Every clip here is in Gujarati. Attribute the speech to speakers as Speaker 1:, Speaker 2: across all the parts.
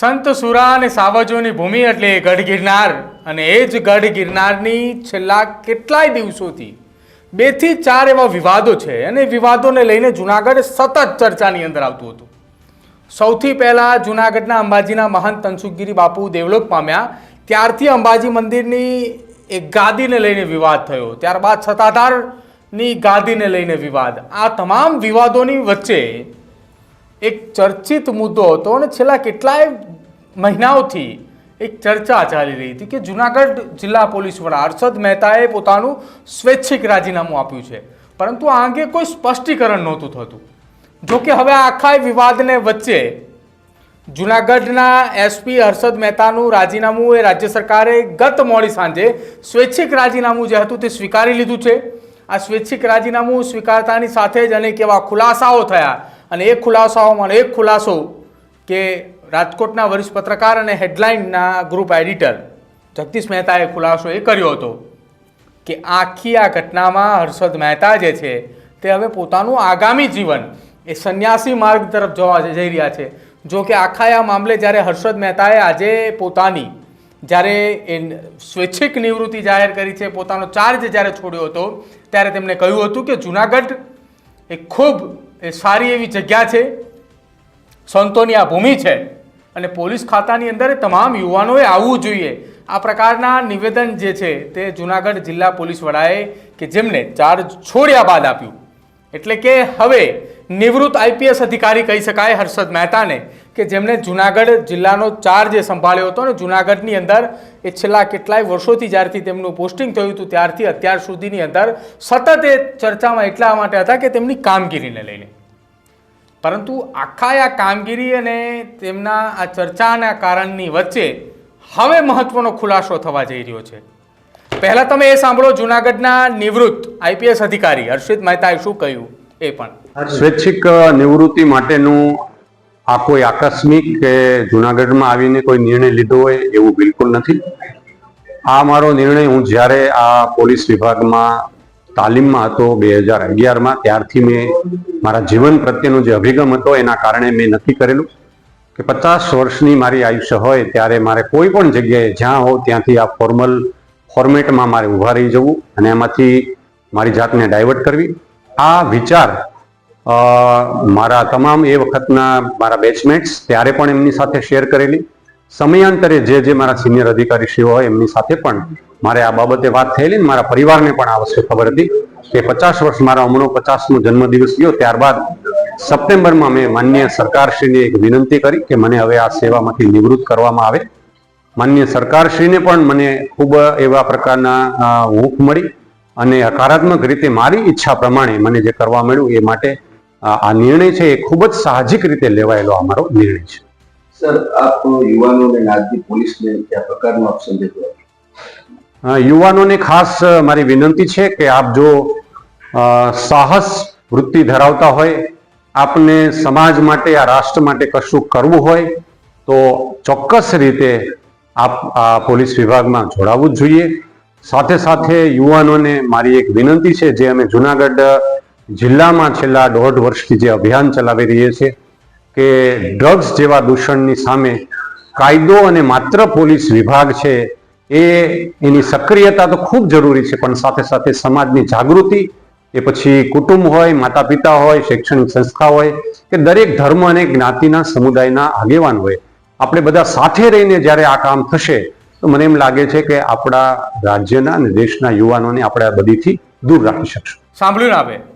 Speaker 1: સંત સુરા અને સાવજોની ભૂમિ એટલે ગઢ ગિરનાર. અને એ જ ગઢ ગિરનારની છેલ્લા કેટલાય દિવસોથી બેથી ચાર એવા વિવાદો છે અને વિવાદોને લઈને જુનાગઢ સતત ચર્ચાની અંદર આવતું હતું. સૌથી પહેલાં જુનાગઢના અંબાજીના મહંત તનસુખગીરી બાપુ દેવલોક પામ્યા. ત્યારથી અંબાજી મંદિરની એક ગાદીને લઈને વિવાદ થયો. ત્યારબાદ સત્તાધારની ગાદીને લઈને વિવાદ. આ તમામ વિવાદોની વચ્ચે એક ચર્ચિત મુદ્દો હતો અને છેલ્લા કેટલાય મહિનાઓથી એક ચર્ચા ચાલી રહી હતી કે જુનાગઢ જિલ્લા પોલીસ વડા હર્ષદ મહેતાએ પોતાનું સ્વૈચ્છિક રાજીનામું આપ્યું છે. પરંતુ આ અંગે કોઈ સ્પષ્ટીકરણ નહોતું થતું. જોકે હવે આખા વિવાદને વચ્ચે જુનાગઢના એસપી હર્ષદ મહેતાનું રાજીનામું એ રાજ્ય સરકારે ગત મોડી સાંજે સ્વૈચ્છિક રાજીનામું જે હતું તે સ્વીકારી લીધું છે. આ સ્વૈચ્છિક રાજીનામું સ્વીકારતાની સાથે જ અનેક એવા ખુલાસાઓ થયા અને એ ખુલાસાઓમાં એક ખુલાસો કે રાજકોટના વરિષ્ઠ પત્રકાર અને હેડલાઇનના ગ્રુપ એડિટર જગદીશ મહેતાએ ખુલાસો એ કર્યો હતો કે આખી આ ઘટનામાં હર્ષદ મહેતા જે છે તે હવે પોતાનું આગામી જીવન એ સંન્યાસી માર્ગ તરફ જવા જઈ રહ્યા છે. જો કે આખા આ મામલે જ્યારે હર્ષદ મહેતાએ આજે પોતાની, જ્યારે એ સ્વૈચ્છિક નિવૃત્તિ જાહેર કરી છે, પોતાનો ચાર્જ જ્યારે છોડ્યો હતો, ત્યારે તેમણે કહ્યું હતું કે જુનાગઢ એ ખૂબ એ સારી એવી જગ્યા છે. સંતોની આ ભૂમિ છે. અને પોલીસ ખાતાની અંદર તમામ યુવાનોએ આવવું જોઈએ. આ પ્રકારના નિવેદન જે છે તે જુનાગઢ જિલ્લા પોલીસ વડાએ કે જેમને ચાર્જ છોડ્યા બાદ આપ્યું. એટલે કે હવે નિવૃત્ત આઈપીએસ અધિકારી કહી શકાય હર્ષદ મહેતાને કે જેમણે જુનાગઢ જિલ્લાનો ચાર્જ સંભાળ્યો હતો અને જુનાગઢની અંદર એ છેલ્લા કેટલાય વર્ષોથી જ્યારથી તેમનું પોસ્ટિંગ થયું હતું, ત્યારથી અત્યાર સુધીની અંદર સતત એ ચર્ચામાં એટલા માટે હતા કે તેમની કામગીરીને લઈને. પરંતુ આખા આ કામગીરી અને તેમના આ ચર્ચાના કારણની વચ્ચે હવે મહત્વનો ખુલાસો થવા જઈ રહ્યો છે. પહેલાં તમે એ સાંભળો, જુનાગઢના નિવૃત્ત આઈપીએસ અધિકારી હર્ષિત મહેતાએ શું કહ્યું એ પણ.
Speaker 2: સ્વૈચ્છિક નિવૃત્તિ માટેનું આ કોઈ આકસ્મિક કે જુનાગઢમાં આવીને કોઈ નિર્ણય લીધો હોય એવું બિલકુલ નથી? આ મારો નિર્ણય હું જ્યારે આ પોલીસ વિભાગમાં તાલીમમાં હતો બે હજાર અગિયારમાં, ત્યારથી મેં મારા જીવન પ્રત્યેનો જે અભિગમ હતો એના કારણે મેં નક્કી કરેલું કે પચાસ વર્ષની મારી આયુષ્ય હોય ત્યારે મારે કોઈ પણ જગ્યાએ જ્યાં હોઉં ત્યાંથી આ ફોર્મલ ફોર્મેટમાં મારે ઊભા રહી જવું અને એમાંથી મારી જાતને ડાયવર્ટ કરવી. આ વિચાર મારા તમામ એ વખતના મારા બેચમેટ્સ ત્યારે પણ એમની સાથે શેર કરેલી. સમયાંતરે જે જે મારા સિનિયર અધિકારીશ્રીઓ હોય, એમની સાથે પણ મારે આ બાબતે વાત થયેલી મારા પરિવારને પણ આ વસ્તુ ખબર હતી કે પચાસ વર્ષ મારા હમણો પચાસમો જન્મદિવસ ગયો, ત્યારબાદ સપ્ટેમ્બરમાં મેં માન્ય સરકારશ્રીને એક વિનંતી કરી કે મને હવે આ સેવામાંથી નિવૃત્ત કરવામાં આવે. માન્ય સરકારશ્રીને પણ મને ખૂબ એવા પ્રકારના હૂંફ મળી અને હકારાત્મક રીતે મારી ઈચ્છા પ્રમાણે મને જે કરવા મળ્યું એ માટે આ નિર્ણય છે એ ખૂબ જ સાહજિક રીતે લેવાયેલો અમારો નિર્ણય છે.
Speaker 3: સર આપ યુવાનોને નાગરિક પોલીસને કયા પ્રકારનો આપ સંદેશો
Speaker 2: યુવાનોને ખાસ મારી વિનંતી છે કે આપ જો સાહસ વૃત્તિ ધરાવતા હોય આપને સમાજ માટે આ રાષ્ટ્ર માટે કશું કરવું હોય તો ચોક્કસ રીતે આપ આ પોલીસ વિભાગમાં જોડાવવું જ જોઈએ. સાથે સાથે યુવાનોને મારી એક વિનંતી છે જે અમે જુનાગઢ જિલ્લામાં છેલ્લા દોઢ વર્ષથી જે અભિયાન ચલાવી રહીએ છીએ કે ડ્રગ્સ જેવા દૂષણની સામે કાયદો અને માત્ર પોલીસ વિભાગ છે એ એની સક્રિયતા તો ખૂબ જરૂરી છે, પણ સાથે સાથે સમાજની જાગૃતિ, એ પછી કુટુંબ હોય માતા પિતા હોય, શૈક્ષણિક સંસ્થા હોય, કે દરેક ધર્મ અને જ્ઞાતિના સમુદાયના આગેવાન હોય. આપણે બધા સાથે રહીને જ્યારે આ કામ થશે, તો મને એમ લાગે છે કે આપણા રાજ્યના અને દેશના યુવાનોને આપણે આ બધીથી દૂર રાખી શકશું.
Speaker 1: સાંભળ્યું ને હવે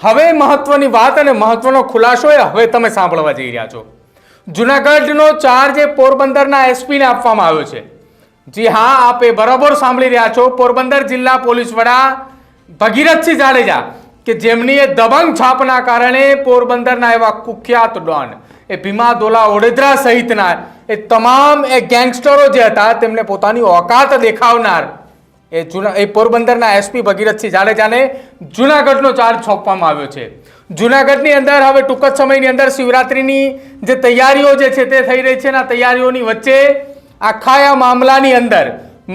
Speaker 1: હવે મહત્વની વાત અને મહત્વનો ખુલાસો એ હવે તમે સાંભળવા જઈ રહ્યા છો. જુનાગઢનો ચાર્જ એ પોરબંદરના એસપીને આપવામાં આવ્યો છે. જી હા, આપ બરાબર સાંભળી રહ્યા છો. પોરબંદર જિલ્લા પોલીસ વડા ભગીરથસિંહ જાડેજા કે જેમની એ દબંગ છાપના કારણે પોરબંદરના એવા કુખ્યાત ડોન, એ ભીમા દોલા ઓડેદરા સહિતના એ તમામ એ ગેંગસ્ટરો જે હતા, તેમને પોતાની ઓકાત દેખાવનાર એ જુના એ પોરબંદરના એસપી ભગીરથસિંહ જાડેજાને જુનાગઢનો ચાર્જ સોંપવામાં આવ્યો છે. જુનાગઢની અંદર હવે ટૂંક જ સમયની અંદર શિવરાત્રિની જે તૈયારીઓ જે છે તે થઈ રહી છે અને તૈયારીઓની વચ્ચે આખા આ મામલાની અંદર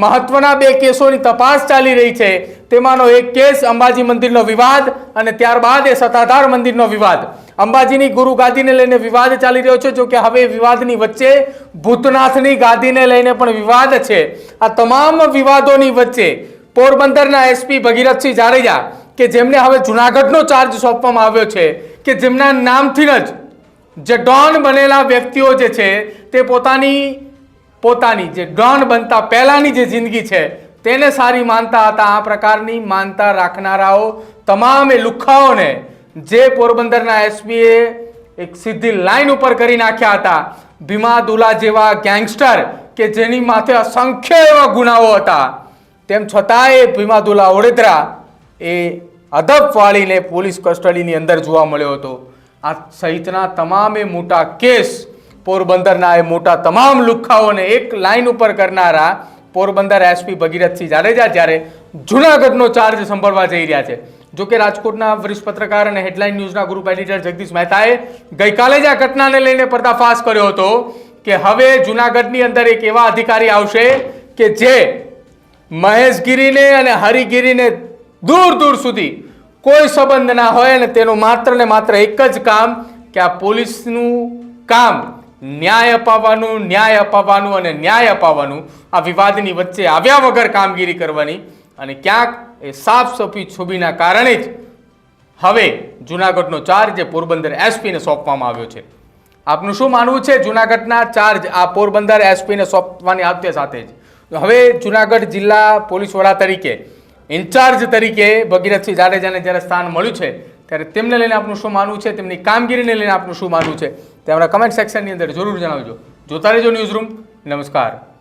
Speaker 1: મહત્વના બે કેસોની તપાસ ચાલી રહી છે. તેમાંનો એક કેસ અંબાજી મંદિરનો વિવાદ અને ત્યારબાદ એ સત્તાધાર મંદિરનો વિવાદ. અંબાજીની ગુરુ ગાદીને લઈને વિવાદ ચાલી રહ્યો છે. જો કે હવે વિવાદની વચ્ચે ભૂતનાથની ગાદીને લઈને પણ વિવાદ છે. આ તમામ વિવાદોની વચ્ચે પોરબંદરના એસપી ભગીરથસિંહ જાડેજા કે જેમને હવે જુનાગઢનો ચાર્જ સોંપવામાં આવ્યો છે કે જેમના નામથી જ જે ડોન બનેલા વ્યક્તિઓ જે છે તે પોતાની પોતાની જે ડોન બનતા પહેલાંની જે જિંદગી છે તેને સારી માનતા હતા. આ પ્રકારની માનતા રાખનારાઓ તમામે લુખ્ખાઓને જે પોરબંદરના એસપીએ એક સીધી લાઈન ઉપર કરી નાખ્યા હતા. ભીમા દુલા જેવા ગેંગસ્ટર કે જેની માથે અસંખ્ય એવા ગુનાઓ હતા. તેમ છતાંય ભીમા દુલા ઓડેદરા એ અદબ વાળીને પોલીસ કસ્ટડીની અંદર જોવા મળ્યો હતો. આ સહિતના તમામે મોટા કેસ પોરબંદરના એ મોટા તમામ લુખ્ખાઓને એક લાઈન ઉપર કરનારા પોરબંદર એસપી ભગીરથસિંહ જાડેજા જ્યારે જૂનાગઢનો ચાર્જ સંભાળવા જઈ રહ્યા છે. જો કે રાજકોટના વરિષ્ઠ પત્રકાર અને હેડલાઇન ન્યૂઝના ગ્રુપ એડિટર જગદીશ મહેતાએ ગઈકાલે જ આ ઘટનાને લઈને પર્દાફાશ કર્યો હતો કે હવે જુનાગઢની અંદર એક એવા અધિકારી આવશે કે જે મહેશગીરીને અને હરિગીરીને દૂર દૂર સુધી કોઈ સંબંધ ના હોય અને તેનું માત્ર ને માત્ર એક જ કામ કે આ પોલીસનું કામ ન્યાય અપાવવાનું ન્યાય અપાવવાનું અને ન્યાય અપાવવાનું આ વિવાદની વચ્ચે આવ્યા વગર કામગીરી કરવાની અને ક્યાંક એ સાફ સફી છોબીના કારણે જ હવે જુનાગઢનો ચાર્જ એ પોરબંદર એસપીને સોંપવામાં આવ્યો છે. આપનું શું માનવું છે? જુનાગઢના ચાર્જ આ પોરબંદર એસપીને સોંપવાની સાથે સાથે જ. હવે જુનાગઢ જિલ્લા પોલીસ વડા તરીકે, ઇન્ચાર્જ તરીકે ભગીરથસિંહ જાડેજાને જ્યારે સ્થાન મળ્યું છે, ત્યારે તેમને લઈને આપનું શું માનવું છે? તેમની કામગીરીને લઈને આપનું શું માનવું છે? તે અમારા કમેન્ટ સેક્શનની અંદર જરૂર જણાવજો. જોતા રહેજો ન્યૂઝ રૂમ નમસ્કાર.